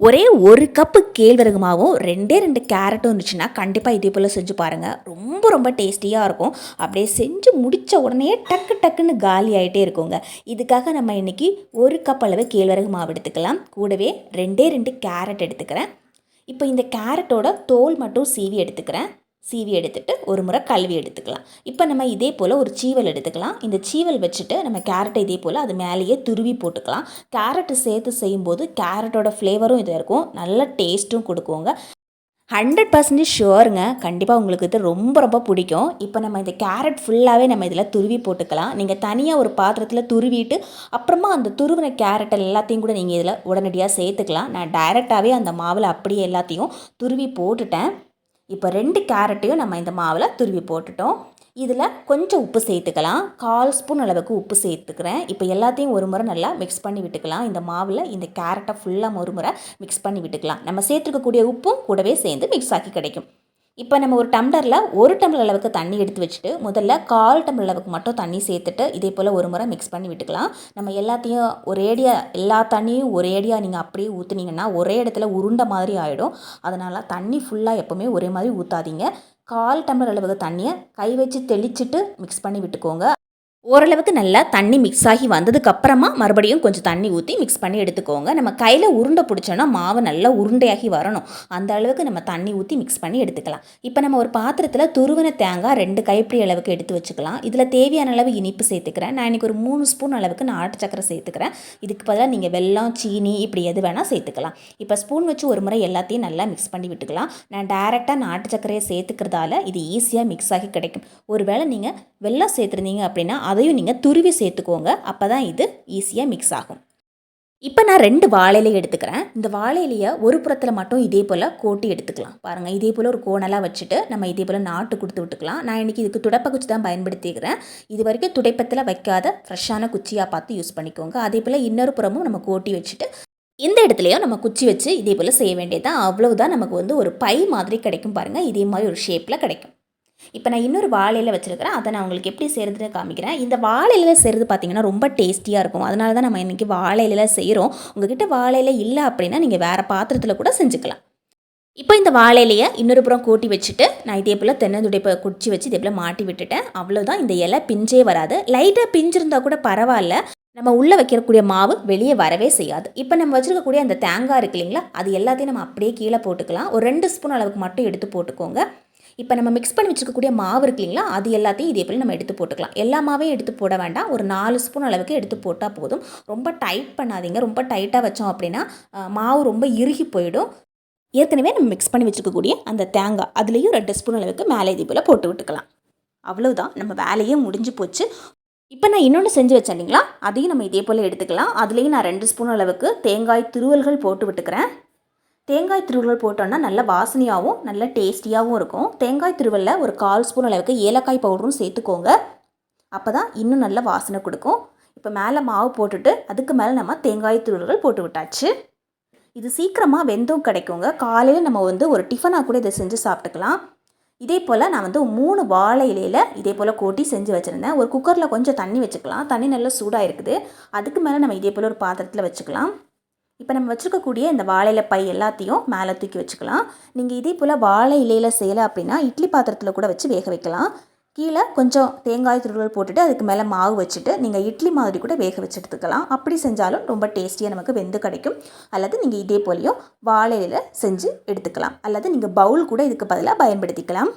ஒரே ஒரு கப்பு கேழ்வரகு மாவும் ரெண்டே ரெண்டு கேரட்டும் இருந்துச்சுன்னா கண்டிப்பாக இதே போல் செஞ்சு பாருங்கள் ரொம்ப ரொம்ப டேஸ்டியாக இருக்கும். அப்படியே செஞ்சு முடித்த உடனே டக்கு டக்குன்னு காலி ஆகிட்டே இருக்குங்க. இதுக்காக நம்ம இன்றைக்கி ஒரு கப் அளவு கேழ்வரகு மாவு எடுத்துக்கலாம். கூடவே ரெண்டே ரெண்டு கேரட் எடுத்துக்கிறேன். இப்போ இந்த கேரட்டோட தோல் மட்டும் சீவி எடுத்துக்கிறேன். சீவி எடுத்துட்டு ஒரு முறை கழுவி எடுத்துக்கலாம். இப்போ நம்ம இதே போல் ஒரு சீவல் எடுத்துக்கலாம். இந்த சீவல் வச்சுட்டு நம்ம கேரட்டை இதே போல் அது மேலேயே துருவி போட்டுக்கலாம். கேரட்டு சேர்த்து செய்யும்போது கேரட்டோட ஃப்ளேவரும் இதாக இருக்கும். நல்ல டேஸ்ட்டும் கொடுக்குங்க. ஹண்ட்ரட் பர்சன்டேஜ் ஷுவருங்க கண்டிப்பாக உங்களுக்கு இது ரொம்ப ரொம்ப பிடிக்கும். இப்போ நம்ம இந்த கேரட் ஃபுல்லாகவே நம்ம இதில் துருவி போட்டுக்கலாம். நீங்கள் தனியாக ஒரு பாத்திரத்தில் துருவிட்டு அப்புறமா அந்த துருவின கேரட் எல்லாத்தையும் கூட நீங்கள் இதில் உடனடியாக சேர்த்துக்கலாம். நான் டைரெக்டாகவே அந்த மாவில் அப்படியே எல்லாத்தையும் துருவி போட்டுட்டேன். இப்போ ரெண்டு கேரட்டையும் நம்ம இந்த மாவில் துருவி போட்டுட்டோம். இதில் கொஞ்சம் உப்பு சேர்த்துக்கலாம். கால் ஸ்பூன் அளவுக்கு உப்பு சேர்த்துக்கிறேன். இப்போ எல்லாத்தையும் ஒரு முறை நல்லா மிக்ஸ் பண்ணி விட்டுக்கலாம். இந்த மாவில் இந்த கேரட்டை ஃபுல்லாக ஒரு முறை மிக்ஸ் பண்ணி விட்டுக்கலாம். நம்ம சேர்த்துக்கக்கூடிய உப்பும் கூடவே சேர்ந்து மிக்ஸ் ஆக்கி கிடைக்கும். இப்போ நம்ம ஒரு டம்ளரில் ஒரு டம்ளர் அளவுக்கு தண்ணி எடுத்து வச்சுட்டு முதல்ல கால் டம்ளர் அளவுக்கு மட்டும் தண்ணி சேர்த்துட்டு இதே போல் ஒரு முறை மிக்ஸ் பண்ணி விட்டுக்கலாம். நம்ம எல்லாத்தையும் ஒரேடியாக எல்லா தண்ணியும் ஒரேடியாக நீங்கள் அப்படியே ஊற்றுனீங்கன்னா ஒரே இடத்துல உருண்டை மாதிரி ஆகிடும் அதனால் தண்ணி ஃபுல்லாக எப்போவுமே ஒரே மாதிரி ஊற்றாதீங்க கால் டம்ளர் அளவுக்கு தண்ணியை கை வச்சு தெளிச்சுட்டு மிக்ஸ் பண்ணி விட்டுக்கோங்க. ஓரளவுக்கு நல்லா தண்ணி மிக்ஸ் ஆகி வந்ததுக்கப்புறமா மறுபடியும் கொஞ்சம் தண்ணி ஊற்றி மிக்ஸ் பண்ணி எடுத்துக்கோங்க. நம்ம கையில் உருண்டை பிடிச்சோன்னா மாவு நல்லா உருண்டையாகி வரணும். அந்த அளவுக்கு நம்ம தண்ணி ஊற்றி மிக்ஸ் பண்ணி எடுத்துக்கலாம். இப்போ நம்ம ஒரு பாத்திரத்தில் துருவன தேங்காய் ரெண்டு கைப்பிடி அளவுக்கு எடுத்து வச்சுக்கலாம். இதில் தேவையான அளவு இனிப்பு சேர்த்துக்கிறேன். நான் இன்றைக்கி ஒரு மூணு ஸ்பூன் அளவுக்கு நாட்டு சக்கரை சேர்த்துக்கிறேன். இதுக்கு பதிலாக நீங்கள் வெல்லம் சீனி இப்படி எது வேணால் சேர்த்துக்கலாம். இப்போ ஸ்பூன் வச்சு ஒரு முறை எல்லாத்தையும் நல்லா மிக்ஸ் பண்ணி விட்டுக்கலாம். நான் டேரெக்டாக நாட்டு சக்கரையை சேர்த்துக்கிறதால இது ஈஸியாக மிக்ஸ் ஆகி கிடைக்கும். ஒருவேளை நீங்கள் வெல்லம் சேர்த்துருந்தீங்க அப்படின்னா அதையும் நீங்கள் துருவி சேர்த்துக்கோங்க. அப்போ தான் இது ஈஸியாக மிக்ஸ் ஆகும். இப்போ நான் ரெண்டு வாழை எடுத்துக்கிறேன். இந்த வாழை இலையை ஒரு புறத்தில் மட்டும் இதே போல் கோட்டி எடுத்துக்கலாம். பாருங்கள் இதே போல் ஒரு கோணலாக வச்சுட்டு நம்ம இதே போல் நாட்டு கொடுத்து விட்டுக்கலாம். நான் இன்றைக்கி இதுக்கு துடைப்ப குச்சி தான் பயன்படுத்திக்கிறேன். இது வரைக்கும் துடைப்பத்தில் வைக்காத ஃப்ரெஷ்ஷான குச்சியாக பார்த்து யூஸ் பண்ணிக்கோங்க. அதே போல் இன்னொரு புறமும் நம்ம கோட்டி வச்சுட்டு இந்த இடத்துலையும் நம்ம குச்சி வச்சு இதே போல் செய்ய வேண்டியதான் அவ்வளவுதான் நமக்கு வந்து ஒரு பை மாதிரி கிடைக்கும் பாருங்கள் இதே மாதிரி ஒரு ஷேப்பில் கிடைக்கும். இப்போ நான் இன்னொரு வாழையில் வச்சுருக்கிறேன். அதை நான் உங்களுக்கு எப்படி செய்கிறதுன்னு காமிக்கிறேன். இந்த வாழையில் செய்கிறது பார்த்திங்கன்னா ரொம்ப டேஸ்டியாக இருக்கும். அதனால தான் நம்ம இன்றைக்கி வாழையில செய்கிறோம் உங்ககிட்ட வாழையில இல்லை அப்படின்னா நீங்கள் வேறு பாத்திரத்தில் கூட செஞ்சுக்கலாம். இப்போ இந்த வாழையிலையை இன்னொரு புறம் கூட்டி வச்சுட்டு நான் இதே போல் தென்னந்துடைப்பை குடிச்சு வச்சு இதே போல் மாட்டி விட்டுட்டேன். அவ்வளோதான் இந்த இலை பிஞ்சே வராது. லைட்டாக பிஞ்சிருந்தால் கூட பரவாயில்ல. நம்ம உள்ளே வைக்கக்கூடிய மாவு வெளியே வரவே செய்யாது. இப்போ நம்ம வச்சுருக்கக்கூடிய அந்த தேங்காய் இருக்கு இல்லைங்களா? அது எல்லாத்தையும் நம்ம அப்படியே கீழே போட்டுக்கலாம். ஒரு ரெண்டு ஸ்பூன் அளவுக்கு மட்டும் எடுத்து போட்டுக்கோங்க. இப்போ நம்ம மிக்ஸ் பண்ணி வச்சுக்கக்கூடிய மாவு இருக்கு இல்லைங்களா? அது எல்லாத்தையும் இதே போல் நம்ம எடுத்து போட்டுக்கலாம். எல்லா மாவையும் எடுத்து போட வேண்டாம். ஒரு நாலு ஸ்பூன் அளவுக்கு எடுத்து போட்டால் போதும். ரொம்ப டைட் பண்ணாதீங்க. ரொம்ப டைட்டாக வச்சோம் அப்படின்னா மாவு ரொம்ப இறுகி போயிடும். ஏற்கனவே நம்ம மிக்ஸ் பண்ணி வச்சுக்கக்கூடிய அந்த தேங்காய் அதுலேயும் ரெண்டு ஸ்பூன் அளவுக்கு மேலே இதே போல் போட்டு விட்டுக்கலாம். அவ்வளோதான் நம்ம வேலையே முடிஞ்சு போச்சு. இப்போ நான் இன்னொன்று செஞ்சு வச்சேன் இல்லைங்களா? அதையும் நம்ம இதே போல் எடுத்துக்கலாம். அதுலேயும் நான் ரெண்டு ஸ்பூன் அளவுக்கு தேங்காய் துருவல்கள் போட்டு விட்டுக்கிறேன். தேங்காய் திருவள்ளல் போட்டோன்னா நல்ல வாசனையாகவும் நல்ல டேஸ்டியாகவும் இருக்கும். தேங்காய் திருவலில் ஒரு கால் ஸ்பூன் அளவுக்கு ஏலக்காய் பவுடரும் சேர்த்துக்கோங்க. அப்போ தான் இன்னும் நல்ல வாசனை கொடுக்கும். இப்போ மேலே மாவு போட்டுட்டு அதுக்கு மேலே நம்ம தேங்காய் திருவல்கள் போட்டு விட்டாச்சு. இது சீக்கிரமாக வெந்தும் கிடைக்குங்க. காலையில் நம்ம வந்து ஒரு டிஃபனாக கூட இதை செஞ்சு சாப்பிட்டுக்கலாம். இதே போல் நான் வந்து மூணு வாழை இலையில் இதே போல் கொட்டி செஞ்சு வச்சுருந்தேன். ஒரு குக்கரில் கொஞ்சம் தண்ணி வச்சுக்கலாம். தண்ணி நல்லா சூடாக இருக்குது அதுக்கு மேலே நம்ம இதே போல் ஒரு பாத்திரத்தில் வச்சுக்கலாம். இப்போ நம்ம வச்சுருக்கக்கூடிய இந்த வாழையில பை எல்லாத்தையும் மேலே தூக்கி வச்சுக்கலாம். நீங்கள் இதே போல் வாழை இலையில் செய்யலை அப்படின்னா இட்லி பாத்திரத்தில் கூட வச்சு வேக வைக்கலாம். கீழே கொஞ்சம் தேங்காய் துருவல் போட்டுட்டு அதுக்கு மேலே மாவு வச்சுட்டு நீங்கள் இட்லி மாதிரி கூட வேக வச்சு எடுத்துக்கலாம். அப்படி செஞ்சாலும் ரொம்ப டேஸ்டியாக நமக்கு வெந்து கிடைக்கும். அல்லது நீங்கள் இதே போலையும் வாழையில் செஞ்சு எடுத்துக்கலாம். அல்லது நீங்கள் பவுல் கூட இதுக்கு பதிலாக பயன்படுத்திக்கலாம்.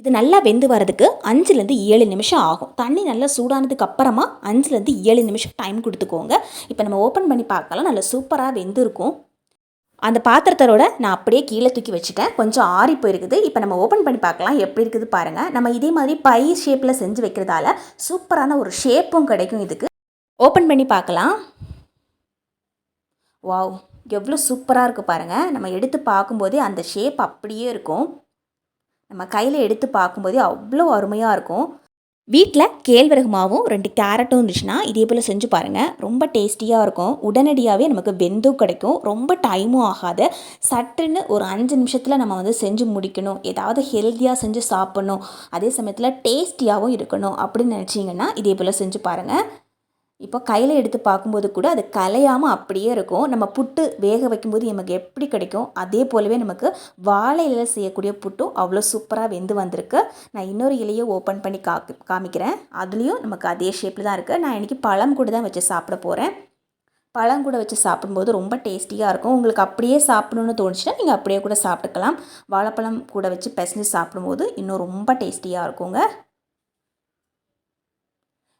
இது நல்லா வெந்து வரதுக்கு அஞ்சுலேருந்து ஏழு நிமிஷம் ஆகும். தண்ணி நல்லா சூடானதுக்கு அப்புறமா அஞ்சுலேருந்து ஏழு நிமிஷம் டைம் கொடுத்துக்கோங்க. இப்போ நம்ம ஓப்பன் பண்ணி பார்க்கலாம். நல்லா சூப்பராக வெந்திருக்கும். அந்த பாத்திரத்தோட நான் அப்படியே கீழே தூக்கி வச்சுட்டேன். கொஞ்சம் ஆறி போயிருக்குது. இப்போ நம்ம ஓப்பன் பண்ணி பார்க்கலாம். எப்படி இருக்குது பாருங்கள் நம்ம இதே மாதிரி பை ஷேப்பில் செஞ்சு வைக்கிறதால சூப்பரான ஒரு ஷேப்பும் கிடைக்கும் இதுக்கு. ஓப்பன் பண்ணி பார்க்கலாம். வாவ் எவ்வளோ சூப்பராக இருக்குது பாருங்கள் நம்ம எடுத்து பார்க்கும்போதே அந்த ஷேப் அப்படியே இருக்கும். நம்ம கையில் எடுத்து பார்க்கும்போதே அவ்வளோ அருமையாக இருக்கும். வீட்டில் கேழ்வரகு மாவும் ரெண்டு கேரட்டும் இருந்துச்சுன்னா இதே போல் செஞ்சு பாருங்கள் ரொம்ப டேஸ்டியாக இருக்கும். உடனடியாகவே நமக்கு வெந்தும் கிடைக்கும். ரொம்ப டைமும் ஆகாது. சட்டுன்னு ஒரு அஞ்சு நிமிஷத்தில் நம்ம வந்து செஞ்சு முடிக்கணும். ஏதாவது ஹெல்த்தியாக செஞ்சு சாப்பிட்ணும். அதே சமயத்தில் டேஸ்டியாகவும் இருக்கணும் அப்படின்னு நினச்சிங்கன்னா இதே போல் செஞ்சு பாருங்கள் இப்போ கையில் எடுத்து பார்க்கும்போது கூட அது கலையாமல் அப்படியே இருக்கும். நம்ம புட்டு வேக வைக்கும்போது நமக்கு எப்படி கிடைக்கும்? அதே போலவே நமக்கு வாழை இலையில் செய்யக்கூடிய புட்டும் அவ்வளோ சூப்பராக வெந்து வந்திருக்கு. நான் இன்னொரு இலையை ஓப்பன் பண்ணி கா காமிக்கிறேன். அதுலேயும் நமக்கு அதே ஷேப்பில் தான் இருக்குது நான் இன்றைக்கி பழம் கூட தான் வச்சு சாப்பிட போகிறேன் பழம் கூட வச்சு சாப்பிடும்போது ரொம்ப டேஸ்டியாக இருக்கும். உங்களுக்கு அப்படியே சாப்பிடணும்னு தோணுச்சுன்னா நீங்கள் அப்படியே கூட சாப்பிட்டுக்கலாம். வாழைப்பழம் கூட வச்சு பிசைஞ்சு சாப்பிடும்போது இன்னும் ரொம்ப டேஸ்டியாக இருக்குங்க.